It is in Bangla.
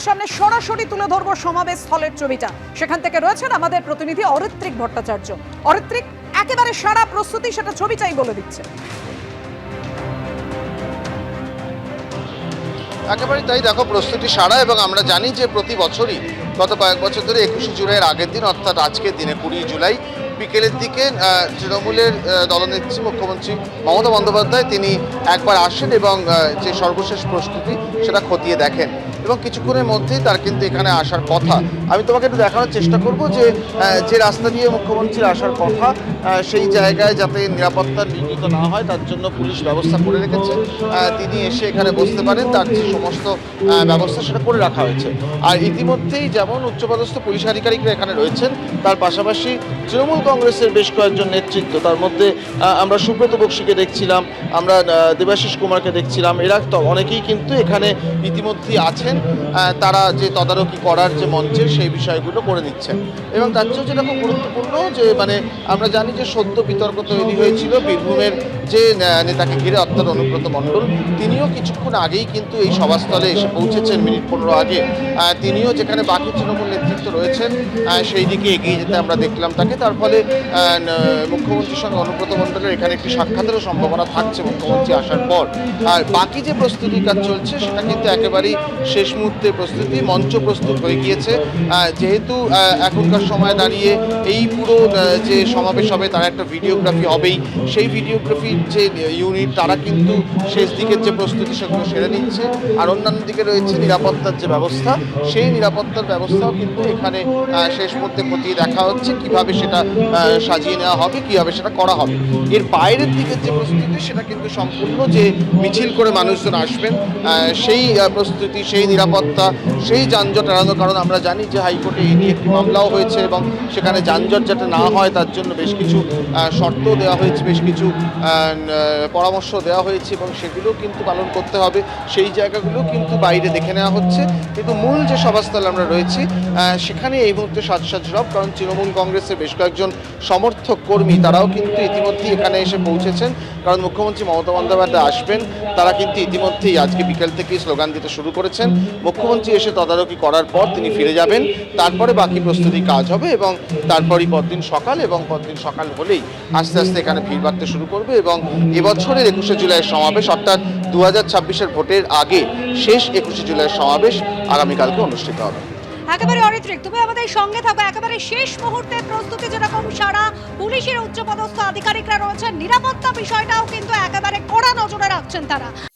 আপনাদের সামনে সরাসরি তুলে ধরবো সমাবেশ স্থলের ছবিটা। সেখান থেকে রয়েছেন আমাদের প্রতিনিধি অরিত্রিক ভট্টাচার্য। অরিত্রিক, একেবারে সারা প্রস্তুতি সেটা ছবিটাই বলে দিচ্ছে। একেবারে তাই দেখো, প্রস্তুতি সারা এবং আমরা জানি যে প্রতি বছরই, গত কয়েক বছর ধরে একুশে জুলাইয়ের আগের দিন, অর্থাৎ আজকের দিনে কুড়ি জুলাই বিকেলের দিকে তৃণমূলের দলনেত্রী মুখ্যমন্ত্রী মমতা বন্দ্যোপাধ্যায় তিনি একবার আসেন এবং যে সর্বশেষ প্রস্তুতি সেটা খতিয়ে দেখেন। এবং কিছুক্ষণের মধ্যেই তার কিন্তু এখানে আসার কথা। আমি তোমাকে একটু দেখানোর চেষ্টা করব যে যে রাস্তা দিয়ে মুখ্যমন্ত্রীর আসার কথা সেই জায়গায় যাতে নিরাপত্তা বিঘ্নিত না হয়, তার জন্য পুলিশ ব্যবস্থা করে রেখেছে। তিনি এসে এখানে বসতে পারেন, তার যে সমস্ত ব্যবস্থা সেটা করে রাখা হয়েছে। আর ইতিমধ্যেই যেমন উচ্চপদস্থ পুলিশ আধিকারিকরা এখানে রয়েছেন, তার পাশাপাশি তৃণমূল কংগ্রেসের বেশ কয়েকজন নেতৃত্ব, তার মধ্যে আমরা সুব্রত বক্সিকে দেখছিলাম, আমরা দেবাশিস কুমারকে দেখছিলাম, এরা তো অনেকেই কিন্তু এখানে ইতিমধ্যেই আছেন তারা যে তদারকি করার যে মঞ্চে সেই বিষয়গুলো করে নিচ্ছেন এবং তার চেয়েও যেটা খুব গুরুত্বপূর্ণ যে মানে আমরা জানি যে সদ্য বিতর্ক তৈরি হয়েছিল, বীরভূমের যে নেতাকে ঘিরে অর্থাৎ অনুব্রত মণ্ডল, তিনিও কিছুক্ষণ আগেই কিন্তু এই সভাস্থলে এসে পৌঁছেছেন, মিনিট পনেরো আগে। তিনিও যেখানে বাকি তৃণমূল নেতৃত্ব রয়েছেন সেই দিকে এগিয়ে যেতে আমরা দেখলাম তাকে, তার ফলে মুখ্যমন্ত্রীর সঙ্গে অনুব্রত মণ্ডলের এখানে একটি সাক্ষাতেরও সম্ভাবনা থাকছে মুখ্যমন্ত্রী আসার পর। আর বাকি যে প্রস্তুতি কাজ চলছে, সেটা কিন্তু একেবারেই শেষ মুহূর্তের প্রস্তুতি, মঞ্চ প্রস্তুত হয়ে গিয়েছে। যেহেতু এখনকার সময় দাঁড়িয়ে এই পুরো যে সমাবেশ হবে, তার একটা ভিডিওগ্রাফি হবেই। সেই ভিডিওগ্রাফির যে ইউনিট, তারা কিন্তু শেষ দিকের যে প্রস্তুতি, সেগুলো সেরে নিচ্ছে। আর অন্যান্য দিকে রয়েছে নিরাপত্তার যে ব্যবস্থা, সেই নিরাপত্তার ব্যবস্থাও কিন্তু এখানে শেষ মুহূর্তে খতিয়ে দেখা হচ্ছে। কীভাবে সেটা সাজিয়ে নেওয়া হবে কীভাবে সেটা করা হবে। এর বাইরের দিকের যে প্রস্তুতি, সেটা কিন্তু সম্পূর্ণ যে মিছিল করে মানুষজন আসবেন সেই প্রস্তুতি, সেই নিরাপত্তা, সেই যানজট এড়ানো কারণ আমরা জানি যে হাইকোর্টে এই নিয়ে একটি মামলাও হয়েছে এবং সেখানে যানজট যাতে না হয়, তার জন্য বেশ কিছু শর্ত দেওয়া হয়েছে, বেশ কিছু পরামর্শ দেওয়া হয়েছে এবং সেগুলো কিন্তু পালন করতে হবে। সেই জায়গাগুলো কিন্তু বাইরে দেখে নেওয়া হচ্ছে। কিন্তু মূল যে সভাস্থলে আমরা রয়েছি সেখানে এই মুহূর্তে সাজসাজ রব কারণ তৃণমূল কংগ্রেসের বেশ কয়েকজন সমর্থক কর্মী, তারাও কিন্তু ইতিমধ্যেই এখানে এসে পৌঁছেছেন। কারণ মুখ্যমন্ত্রী মমতা বন্দ্যোপাধ্যায় আসবেন, তারা কিন্তু ইতিমধ্যেই আজকে বিকেল থেকেই স্লোগান দিতে শুরু করেছেন। মুখ্যমন্ত্রী এসে তদারকি করার পর তিনি ফিরে যাবেন। তারপরে বাকি প্রস্তুতি কাজ হবে এবং তারপরই পরদিন সকাল এবং পরদিন সকাল হলেই আস্তে আস্তে এখানে ভিড় বাড়তে শুরু করবে এবং এবছরের একুশে জুলাইয়ের সমাবেশ, অর্থাৎ দু হাজার ভোটের আগে শেষ একুশে জুলাইয়ের সমাবেশ আগামীকালকে অনুষ্ঠিত হবে। একেবারে অরিত্রিক তুমি আমাদের সঙ্গে থাকো। একেবারে শেষ মুহূর্তের প্রস্তুতি যেরকম সারা পুলিশের উচ্চপদস্থ আধিকারিকরা রয়েছেন, নিরাপত্তা বিষয়টাও কিন্তু একেবারে কড়া নজরে রাখছেন তারা।